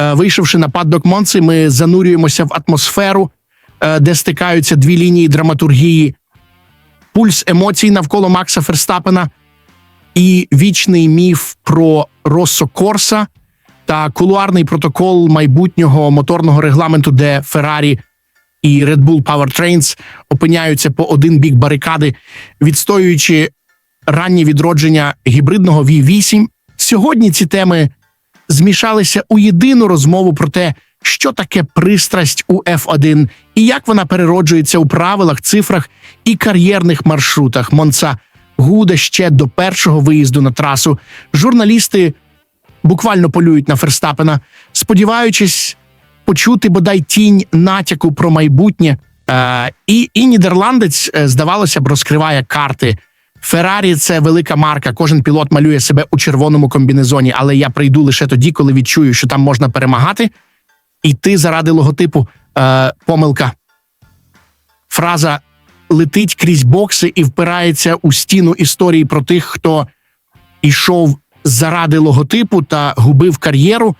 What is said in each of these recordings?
Е, Вийшовши на паддок Монци, ми занурюємося в атмосферу, е, де стикаються дві лінії драматургії, пульс емоцій навколо Макса Ферстапена і вічний міф про Россо Корса та кулуарний протокол майбутнього моторного регламенту, де Феррарі і Red Bull Powertrains опиняються по один бік барикади, відстоюючи раннє відродження гібридного V8. Сьогодні ці теми змішалися у єдину розмову про те, що таке пристрасть у F1 і як вона перероджується у правилах, цифрах і кар'єрних маршрутах. Монца гуде ще до першого виїзду на трасу. Журналісти буквально полюють на Ферстапена, сподіваючись почути бодай тінь натяку про майбутнє. Е, і, і нідерландець, е, здавалося б, розкриває карти. Феррарі це велика марка. Кожен пілот малює себе у червоному комбінезоні, але я прийду лише тоді, коли відчую, що там можна перемагати. І ти заради логотипу е, помилка. Фраза летить крізь бокси і впирається у стіну історії про тих, хто йшов заради логотипу та губив кар'єру.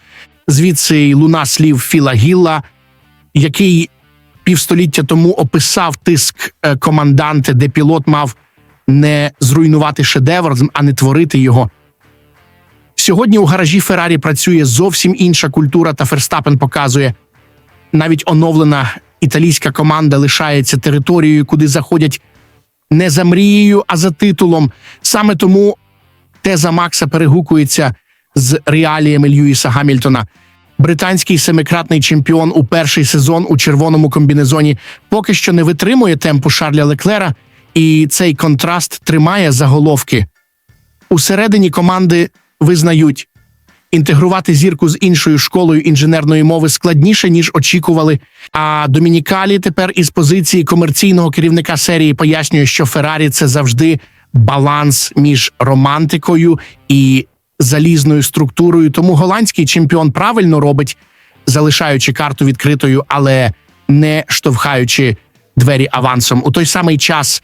Звідси й луна слів Філа Гілла, який півстоліття тому описав тиск е, команданти, де пілот мав не зруйнувати шедевр, а не творити його. Сьогодні у гаражі Феррарі працює зовсім інша культура, та Ферстапен показує навіть оновлена італійська команда лишається територією, куди заходять не за мрією, а за титулом. Саме тому теза Макса перегукується з реаліями Льюіса Гамільтона. Британський семикратний чемпіон у перший сезон у червоному комбінезоні поки що не витримує темпу Шарля Леклера, і цей контраст тримає заголовки. Усередині команди визнають, інтегрувати зірку з іншою школою інженерної мови складніше, ніж очікували. А Домінікалі тепер із позиції комерційного керівника серії пояснює, що Феррарі це завжди баланс між романтикою і залізною структурою. Тому голландський чемпіон правильно робить, залишаючи карту відкритою, але не штовхаючи двері авансом. У той самий час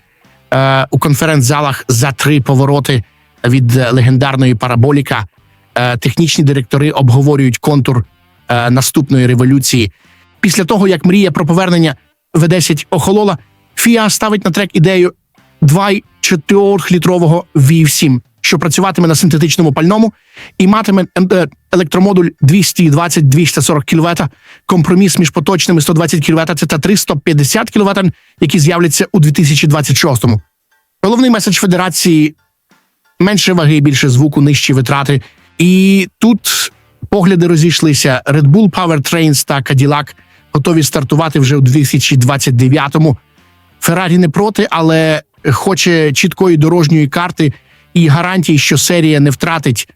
у конференц-залах за три повороти від е, легендарної параболіка е, технічні директори обговорюють контур е, наступної революції. Після того, як мрія про повернення В10 охолола, Фіа ставить на трек ідею 2,4-літрового V7, що працюватиме на синтетичному пальному і матиме е, електромодуль 220-240 кВт, компроміс між поточними 120 кВт та 350 кВт, які з'являться у 2026-му. Головний меседж федерації менше ваги, більше звуку, нижчі витрати. І тут погляди розійшлися. Red Bull Powertrains та Cadillac готові стартувати вже у 2029-му. Феррарі не проти, але хоче чіткої дорожньої карти і гарантії, що серія не втратить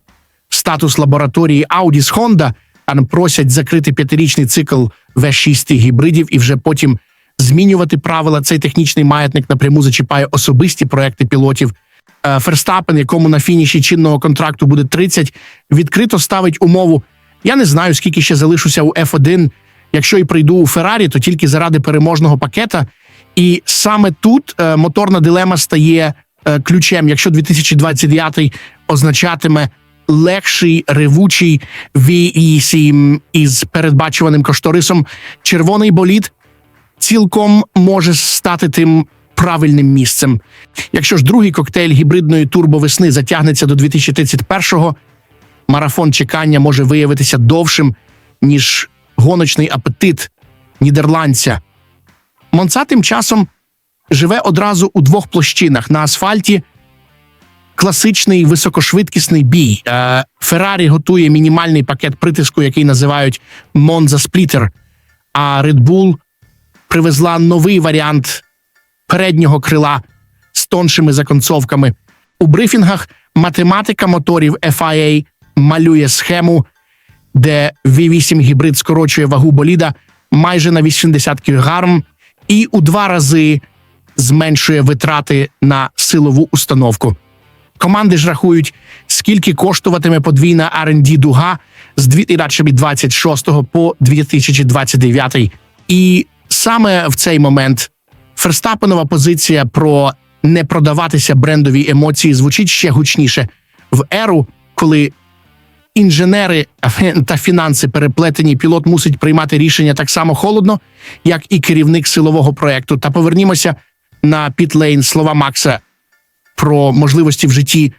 статус лабораторії Audi з Honda, а просять закрити п'ятирічний цикл V6 гібридів і вже потім змінювати правила. Цей технічний маятник напряму зачіпає особисті проекти пілотів. Е, Ферстапен, якому на фініші чинного контракту буде 30, відкрито ставить умову. Я не знаю, скільки ще залишуся у F1. Якщо і прийду у Феррарі, то тільки заради переможного пакета. І саме тут е, моторна дилема стає ключем. Якщо 2029 означатиме легший ревучий V8 із передбачуваним кошторисом, червоний болід цілком може стати тим правильним місцем. Якщо ж другий коктейль гібридної турбовесни затягнеться до 2031-го, марафон чекання може виявитися довшим, ніж гоночний апетит нідерландця. Монца тим часом живе одразу у двох площинах на асфальті. Класичний високошвидкісний бій. Е, Феррарі готує мінімальний пакет притиску, який називають Монза Сплітер. А Red Bull привезла новий варіант переднього крила з тоншими законцовками. У брифінгах математика моторів FIA малює схему, де V8 гібрид скорочує вагу боліда майже на 80 кг і у два рази зменшує витрати на силову установку. Команди ж рахують, скільки коштуватиме подвійна R&D дуга з 2026 по 2029. І саме в цей момент Ферстапенова позиція про не продаватися брендові емоції звучить ще гучніше в еру, коли інженери та фінанси переплетені. Пілот мусить приймати рішення так само холодно, як і керівник силового проекту. Та повернімося на Пітлейн слова Макса про можливості в житті.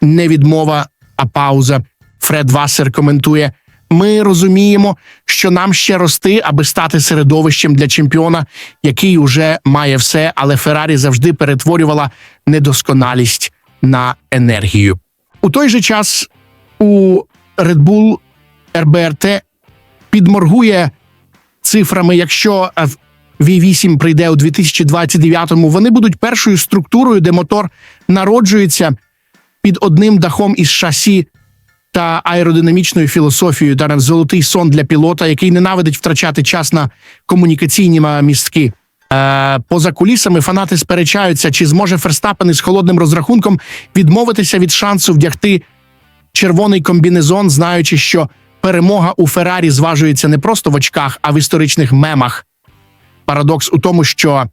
Не відмова, а пауза. Фред Вассер коментує: ми розуміємо, що нам ще рости, аби стати середовищем для чемпіона, який уже має все, але Феррарі завжди перетворювала недосконалість на енергію. У той же час у Red Bull RBRT підморгує цифрами, якщо е, V8 прийде у 2029-му, вони будуть першою структурою, де мотор народжується під одним дахом із шасі та аеродинамічною філософією та золотий сон для пілота, який ненавидить втрачати час на комунікаційні містки. Е, поза кулісами фанати сперечаються, чи зможе Ферстапен із холодним розрахунком відмовитися від шансу вдягти червоний комбінезон, знаючи, що перемога у Феррарі зважується не просто в очках, а в історичних мемах. Парадокс у тому, що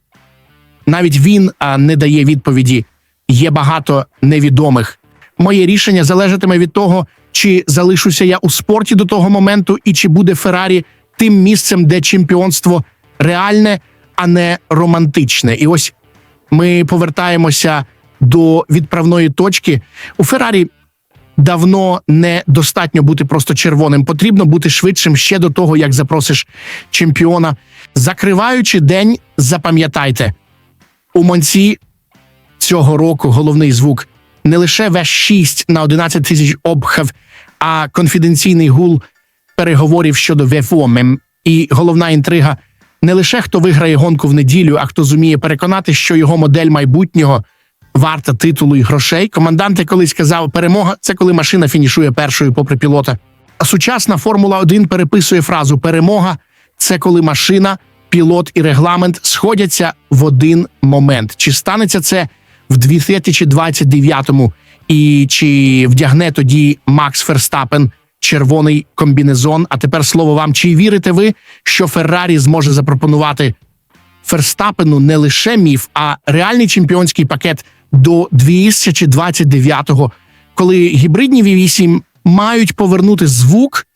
навіть він не дає відповіді. Є багато невідомих. Моє рішення залежатиме від того, чи залишуся я у спорті до того моменту, і чи буде Феррарі тим місцем, де чемпіонство реальне, а не романтичне. І ось ми повертаємося до відправної точки. У Феррарі давно не достатньо бути просто червоним. Потрібно бути швидшим ще до того, як запросиш чемпіона. Закриваючи день, запам'ятайте, у Монці цього року головний звук не лише В6 на 11 тисяч обхав, а конфіденційний гул переговорів щодо ВФОМ. І головна інтрига не лише хто виграє гонку в неділю, а хто зуміє переконати, що його модель майбутнього варта титулу і грошей. Командант колись казав, перемога це коли машина фінішує першою попри пілота. А сучасна Формула 1 переписує фразу Перемога це коли машина, пілот і регламент сходяться в один момент. Чи станеться це в 2029-му? І чи вдягне тоді Макс Ферстапен червоний комбінезон? А тепер слово вам: чи вірите ви, що Феррарі зможе запропонувати Ферстапену не лише міф, а реальний чемпіонський пакет до 2029-го, коли гібридні V8 мають повернути звук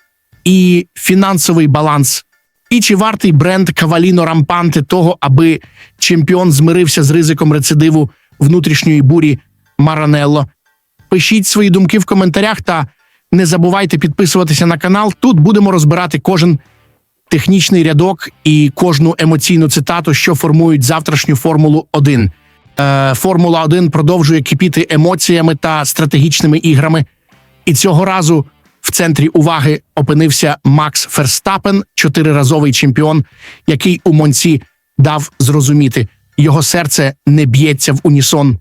і фінансовий баланс. І чи вартий бренд Каваліно Рампанте того, аби чемпіон змирився з ризиком рецидиву внутрішньої бурі Маранелло? Пишіть свої думки в коментарях та не забувайте підписуватися на канал. Тут будемо розбирати кожен технічний рядок і кожну емоційну цитату, що формують завтрашню Формулу 1. Е, Формула 1 продовжує кипіти емоціями та стратегічними іграми. І цього разу в центрі уваги опинився Макс Ферстапен, чотириразовий чемпіон, який у Монці дав зрозуміти, його серце не б'ється в унісон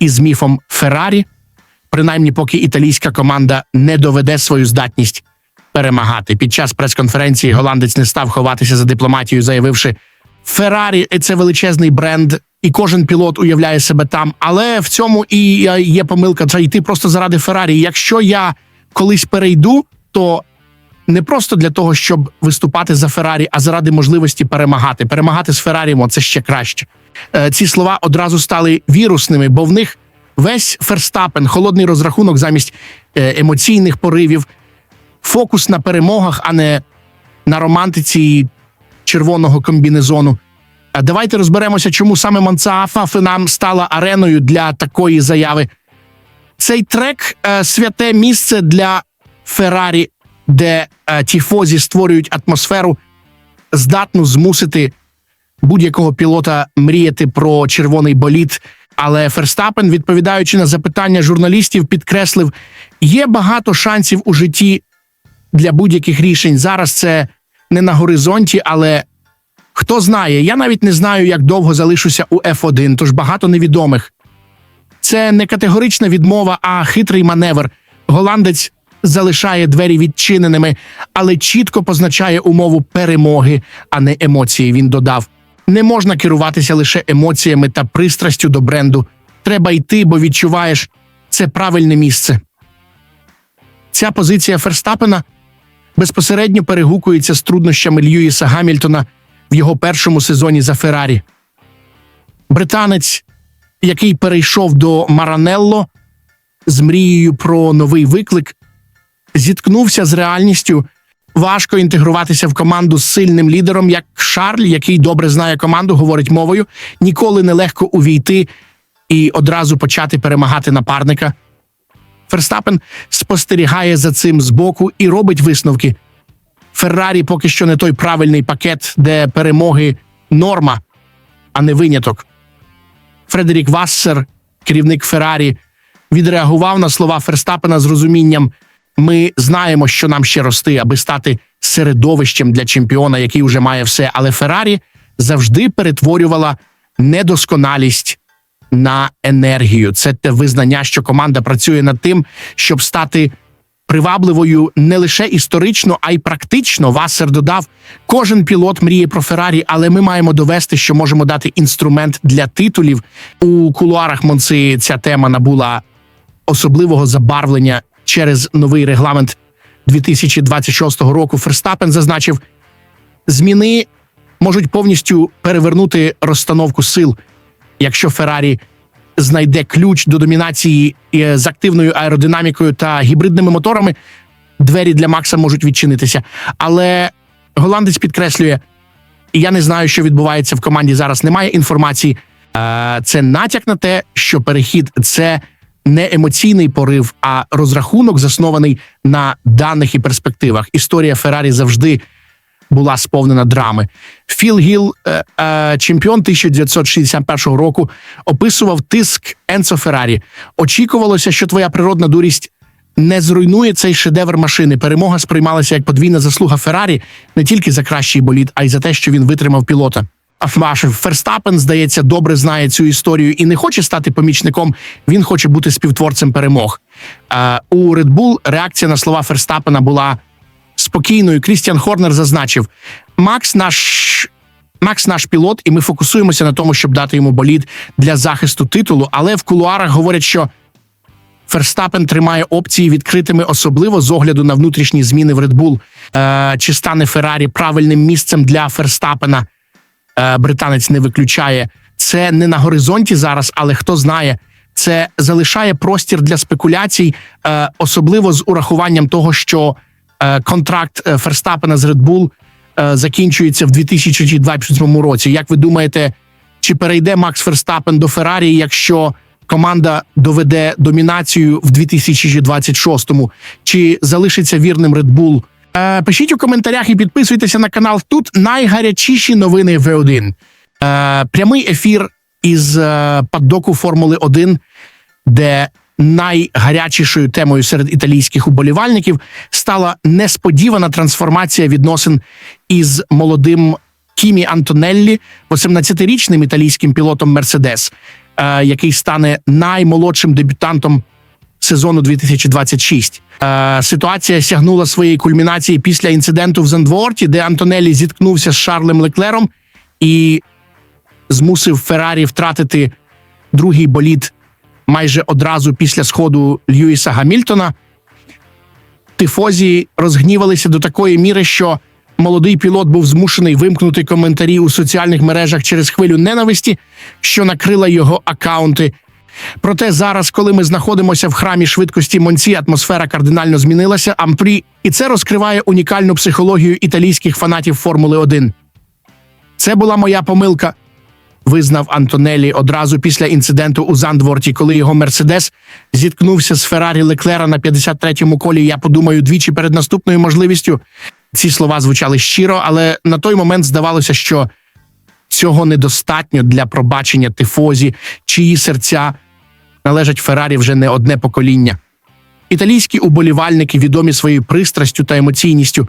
із міфом Феррарі, принаймні поки італійська команда не доведе свою здатність перемагати. Під час прес-конференції голландець не став ховатися за дипломатією, заявивши: Феррарі це величезний бренд, і кожен пілот уявляє себе там. Але в цьому і е, є помилка. Це йти просто заради Феррарі. Якщо я колись перейду, то не просто для того, щоб виступати за Феррарі, а заради можливості перемагати. Перемагати з Феррарі мо, це ще краще. Е, Ці слова одразу стали вірусними, бо в них весь Ферстапен, холодний розрахунок замість е, емоційних поривів, фокус на перемогах, а не на романтиці червоного комбінезону. Давайте розберемося, чому саме Манцаафа нам стала ареною для такої заяви. Цей трек е, святе місце для Феррарі, де е, тіфозі створюють атмосферу, здатну змусити будь-якого пілота мріяти про червоний боліт. Але Ферстапен, відповідаючи на запитання журналістів, підкреслив: є багато шансів у житті для будь-яких рішень. Зараз це не на горизонті, але хто знає, я навіть не знаю, як довго залишуся у F1, тож багато невідомих. Це не категорична відмова, а хитрий маневр. Голландець залишає двері відчиненими, але чітко позначає умову перемоги, а не емоції. Він додав: не можна керуватися лише емоціями та пристрастю до бренду. Треба йти, бо відчуваєш це правильне місце. Ця позиція Ферстапена безпосередньо перегукується з труднощами Льюіса Гамільтона в його першому сезоні за Феррарі. Британець, який перейшов до Маранелло з мрією про новий виклик, зіткнувся з реальністю. Важко інтегруватися в команду з сильним лідером, як Шарль, який добре знає команду, говорить мовою. Ніколи не легко увійти і одразу почати перемагати напарника. Ферстапен спостерігає за цим збоку і робить висновки. Феррарі поки що не той правильний пакет, де перемоги норма, а не виняток. Фредерік Вассер, керівник Феррарі, відреагував на слова Ферстапена з розумінням: ми знаємо, що нам ще рости, аби стати середовищем для чемпіона, який уже має все. Але Феррарі завжди перетворювала недосконалість на енергію. Це те визнання, що команда працює над тим, щоб стати привабливою не лише історично, а й практично. Вассер додав: кожен пілот мріє про Феррарі, але ми маємо довести, що можемо дати інструмент для титулів. У кулуарах Монци ця тема набула особливого забарвлення через новий регламент 2026 року. Ферстапен зазначив, зміни можуть повністю перевернути розстановку сил, якщо Феррарі знайде ключ до домінації е, з активною аеродинамікою та гібридними моторами. Двері для Макса можуть відчинитися. Але голландець підкреслює: я не знаю, що відбувається в команді зараз. Немає інформації. Це натяк на те, що перехід це не емоційний порив, а розрахунок заснований на даних і перспективах. Історія Феррарі завжди була сповнена драми. Філ Гіл, е, е, чемпіон 1961 року, описував тиск Енцо Феррарі. Очікувалося, що твоя природна дурість не зруйнує цей шедевр машини. Перемога сприймалася як подвійна заслуга Феррарі не тільки за кращий болід, а й за те, що він витримав пілота. А Ферстапен, здається, добре знає цю історію і не хоче стати помічником. Він хоче бути співтворцем перемог. Е, у Red Bull реакція на слова Ферстапена була спокійною. Крістіан Хорнер зазначив: Макс наш. Макс наш пілот, і ми фокусуємося на тому, щоб дати йому болід для захисту титулу. Але в кулуарах говорять, що Ферстапен тримає опції відкритими, особливо з огляду на внутрішні зміни в Red. Е, Чи стане Феррарі правильним місцем для Ферстапена? Е, Британець не виключає. Це не на горизонті зараз, але хто знає, це залишає простір для спекуляцій, е, особливо з урахуванням того, що контракт е, Ферстапена з Red Bull е, закінчується в 2027 році. Як ви думаєте, чи перейде Макс Ферстапен до Феррарі, якщо команда доведе домінацію в 2026-му? Чи залишиться вірним Red Bull? Пишіть у коментарях і підписуйтеся на канал. Тут найгарячіші новини В1. Прямий ефір із паддоку Формули 1, де найгарячішою темою серед італійських уболівальників стала несподівана трансформація відносин із молодим Кімі Антонеллі, 18-річним італійським пілотом Мерседес, який стане наймолодшим дебютантом сезону 2026. Е, ситуація сягнула своєї кульмінації після інциденту в Зандворті, де Антонеллі зіткнувся з Шарлем Леклером і змусив Феррарі втратити другий болід майже одразу після сходу Льюіса Гамільтона. Тифозі розгнівалися до такої міри, що молодий пілот був змушений вимкнути коментарі у соціальних мережах через хвилю ненависті, що накрила його акаунти. Проте зараз, коли ми знаходимося в храмі швидкості Монці, атмосфера кардинально змінилася. Ампрі, і це розкриває унікальну психологію італійських фанатів Формули 1. Це була моя помилка визнав Антонелі одразу після інциденту у Зандворті, коли його Мерседес зіткнувся з Феррарі Леклера на 53-му колі. Я подумаю двічі перед наступною можливістю. Ці слова звучали щиро, але на той момент здавалося, що цього недостатньо для пробачення тифозі, чиї серця належать Феррарі вже не одне покоління. Італійські уболівальники відомі своєю пристрастю та емоційністю.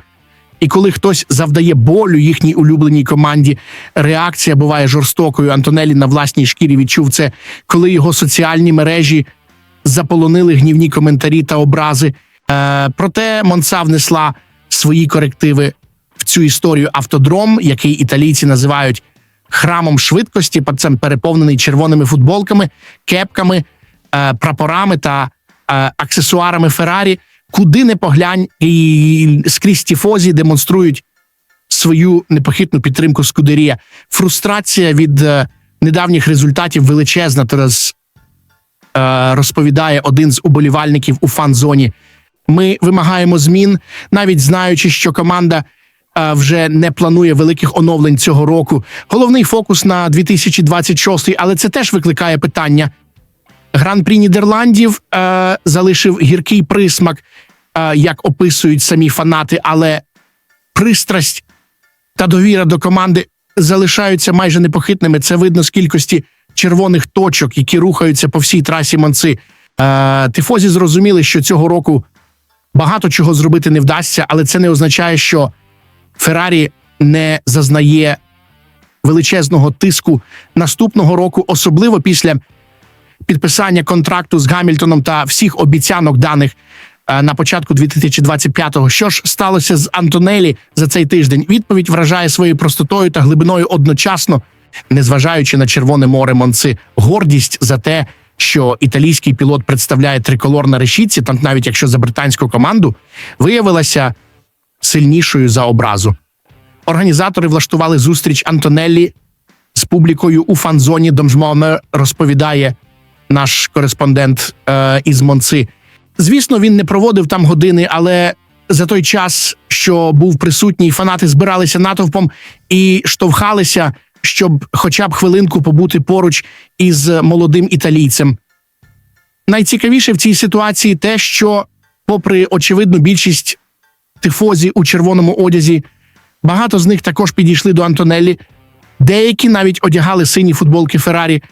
І коли хтось завдає болю їхній улюбленій команді, реакція буває жорстокою. Антонелі на власній шкірі відчув це, коли його соціальні мережі заполонили гнівні коментарі та образи. Е, Проте Монса внесла свої корективи в цю історію автодром, який італійці називають храмом швидкості, пацем переповнений червоними футболками, кепками, е, прапорами та е, аксесуарами Феррарі куди не поглянь, і скрізь тіфозі демонструють свою непохитну підтримку Скудерія. Фрустрація від е, недавніх результатів величезна. Зараз е, розповідає один з уболівальників у фан-зоні. Ми вимагаємо змін, навіть знаючи, що команда е, вже не планує великих оновлень цього року. Головний фокус на 2026, але це теж викликає питання. Гран-прі Нідерландів е, залишив гіркий присмак, як описують самі фанати, але пристрасть та довіра до команди залишаються майже непохитними. Це видно з кількості червоних точок, які рухаються по всій трасі Монци. Е, тифозі зрозуміли, що цього року багато чого зробити не вдасться, але це не означає, що Феррарі не зазнає величезного тиску наступного року, особливо після підписання контракту з Гамільтоном та всіх обіцянок даних е, на початку 2025-го. Що ж сталося з Антонелі за цей тиждень? Відповідь вражає своєю простотою та глибиною одночасно, незважаючи на Червоне море Монци, гордість за те, що італійський пілот представляє триколор на решітці, там навіть якщо за британську команду, виявилася сильнішою за образу. Організатори влаштували зустріч Антонеллі з публікою у фан-зоні Домжмоме, розповідає наш кореспондент е, із Монци. Звісно, він не проводив там години, але за той час, що був присутній, фанати збиралися натовпом і штовхалися, щоб хоча б хвилинку побути поруч із молодим італійцем. Найцікавіше в цій ситуації те, що, попри очевидну більшість тифозі у червоному одязі, багато з них також підійшли до Антонеллі. Деякі навіть одягали сині футболки Феррарі,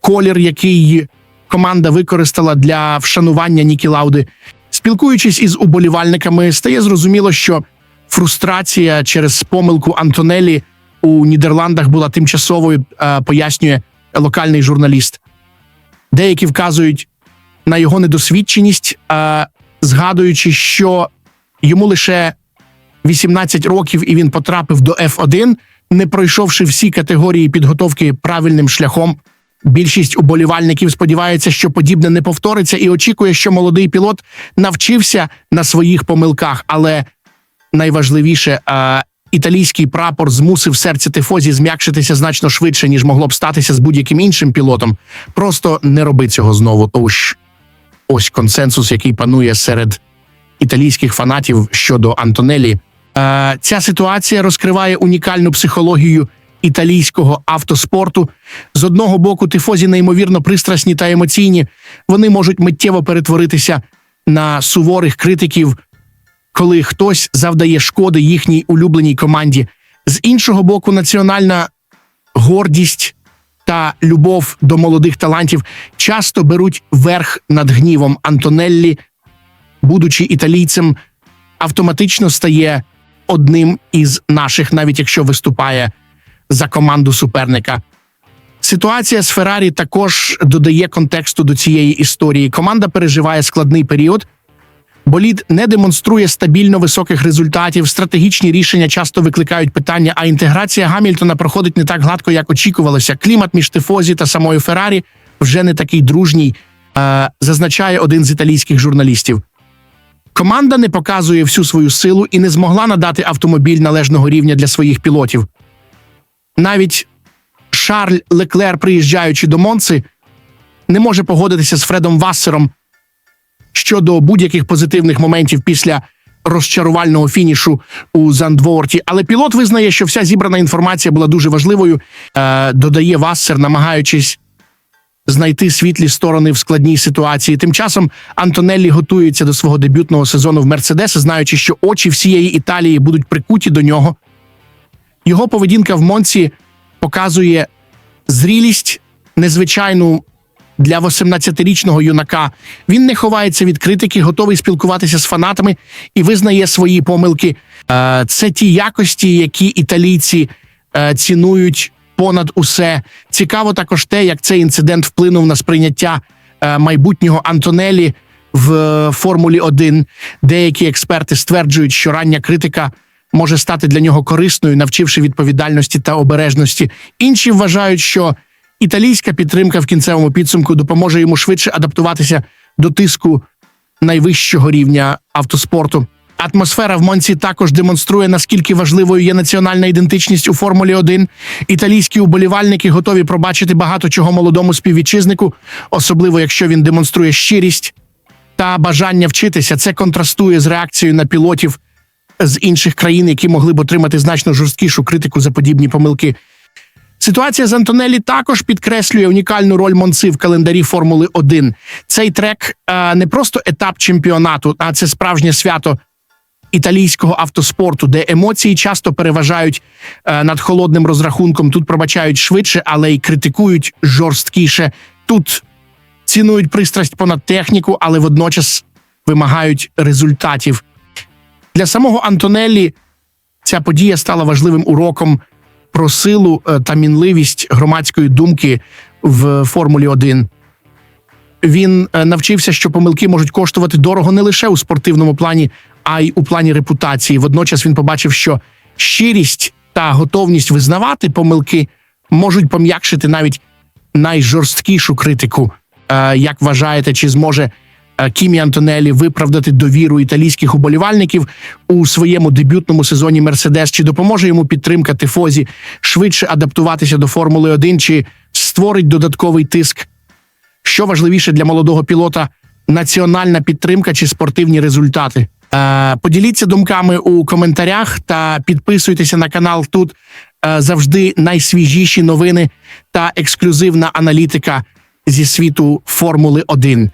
колір, який команда використала для вшанування Нікі Лауди. Спілкуючись із уболівальниками, стає зрозуміло, що фрустрація через помилку Антонелі у Нідерландах була тимчасовою, е, пояснює локальний журналіст. Деякі вказують на його недосвідченість, е, згадуючи, що йому лише 18 років і він потрапив до F1, не пройшовши всі категорії підготовки правильним шляхом. Більшість уболівальників сподівається, що подібне не повториться, і очікує, що молодий пілот навчився на своїх помилках. Але найважливіше, е, італійський прапор змусив серце тифозі зм'якшитися значно швидше, ніж могло б статися з будь-яким іншим пілотом. Просто не роби цього знову. Ось ось консенсус, який панує серед італійських фанатів щодо Антонелі. Е, ця ситуація розкриває унікальну психологію італійського автоспорту. З одного боку, тифозі неймовірно пристрасні та емоційні. Вони можуть миттєво перетворитися на суворих критиків, коли хтось завдає шкоди їхній улюбленій команді. З іншого боку, національна гордість та любов до молодих талантів часто беруть верх над гнівом Антонеллі, будучи італійцем, автоматично стає одним із наших, навіть якщо виступає за команду суперника. Ситуація з Феррарі також додає контексту до цієї історії. Команда переживає складний період. Болід не демонструє стабільно високих результатів. Стратегічні рішення часто викликають питання, а інтеграція Гамільтона проходить не так гладко, як очікувалося. Клімат між Тифозі та самою Феррарі вже не такий дружній, е, зазначає один з італійських журналістів. Команда не показує всю свою силу і не змогла надати автомобіль належного рівня для своїх пілотів. Навіть Шарль Леклер, приїжджаючи до Монци, не може погодитися з Фредом Вассером щодо будь-яких позитивних моментів після розчарувального фінішу у Зандворті. Але пілот визнає, що вся зібрана інформація була дуже важливою. Е, додає Вассер, намагаючись знайти світлі сторони в складній ситуації. Тим часом Антонеллі готується до свого дебютного сезону в Мерседес, знаючи, що очі всієї Італії будуть прикуті до нього. Його поведінка в Монці показує зрілість незвичайну для 18-річного юнака. Він не ховається від критики, готовий спілкуватися з фанатами і визнає свої помилки. Е, Це ті якості, які італійці е, цінують понад усе. Цікаво також те, як цей інцидент вплинув на сприйняття е, майбутнього Антонелі в Формулі 1. Деякі експерти стверджують, що рання критика може стати для нього корисною, навчивши відповідальності та обережності. Інші вважають, що італійська підтримка в кінцевому підсумку допоможе йому швидше адаптуватися до тиску найвищого рівня автоспорту. Атмосфера в Монці також демонструє, наскільки важливою є національна ідентичність у Формулі 1. Італійські уболівальники готові пробачити багато чого молодому співвітчизнику, особливо якщо він демонструє щирість та бажання вчитися. Це контрастує з реакцією на пілотів з інших країн, які могли б отримати значно жорсткішу критику за подібні помилки. Ситуація з Антонелі також підкреслює унікальну роль Монци в календарі Формули 1. Цей трек е, не просто етап чемпіонату, а це справжнє свято італійського автоспорту, де емоції часто переважають е, над холодним розрахунком. Тут пробачають швидше, але й критикують жорсткіше. Тут цінують пристрасть понад техніку, але водночас вимагають результатів. Для самого Антонеллі ця подія стала важливим уроком про силу е, та мінливість громадської думки в Формулі 1. Він е, навчився, що помилки можуть коштувати дорого не лише у спортивному плані, а й у плані репутації. Водночас він побачив, що щирість та готовність визнавати помилки можуть пом'якшити навіть найжорсткішу критику. Е, Як вважаєте, чи зможе Кімі Антонелі виправдати довіру італійських уболівальників у своєму дебютному сезоні Мерседес? Чи допоможе йому підтримка тифозі швидше адаптуватися до Формули 1, чи створить додатковий тиск? Що важливіше для молодого пілота: національна підтримка чи спортивні результати? Е, поділіться думками у коментарях та підписуйтеся на канал. Тут е, завжди найсвіжіші новини та ексклюзивна аналітика зі світу Формули 1.